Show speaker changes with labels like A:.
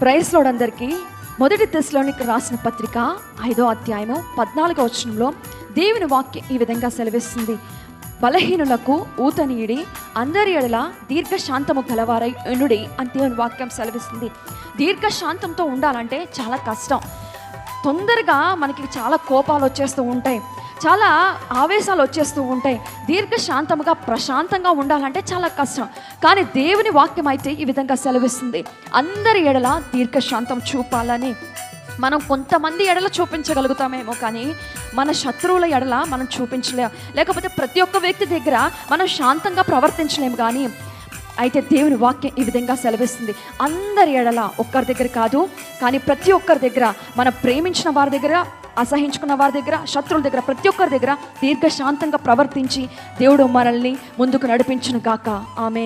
A: ప్రైస్లోడందరికీ మొదటి దశలోనికి రాసిన పత్రిక ఐదో అధ్యాయము పద్నాలుగో వచనంలో దేవుని వాక్యం ఈ విధంగా సెలవిస్తుంది. బలహీనులకు ఊతనీయుడి అందరి ఎడల దీర్ఘశాంతము గలవారై ఎనుడి అని దేవుని వాక్యం సెలవిస్తుంది. దీర్ఘశాంతంతో ఉండాలంటే చాలా కష్టం. తొందరగా మనకి చాలా కోపాలు వచ్చేస్తూ ఉంటాయి. చాలా ఆవేశాలు వచ్చేస్తూ ఉంటాయి. దీర్ఘశాంతముగా ప్రశాంతంగా ఉండాలంటే చాలా కష్టం. కానీ దేవుని వాక్యం అయితే ఈ విధంగా సెలవిస్తుంది. అందరి ఎడల దీర్ఘశాంతం చూపాలని. మనం కొంతమంది ఎడల చూపించగలుగుతామేమో కానీ మన శత్రువుల ఎడల మనం చూపించలేం. లేకపోతే ప్రతి ఒక్క వ్యక్తి దగ్గర మనం శాంతంగా ప్రవర్తించలేము కానీ అయితే దేవుని వాక్యం ఈ విధంగా సెలవిస్తుంది. అందరి ఎడల ఒక్కరి దగ్గర కాదు కానీ ప్రతి ఒక్కరి దగ్గర మనం ప్రేమించిన వారి దగ్గర అసహించుకున్న వారి దగ్గర శత్రువుల దగ్గర ప్రతి ఒక్కరి దగ్గర దీర్ఘశాంతంగా ప్రవర్తించి దేవుడు మనల్ని ముందుకు నడిపించును గాక. ఆమె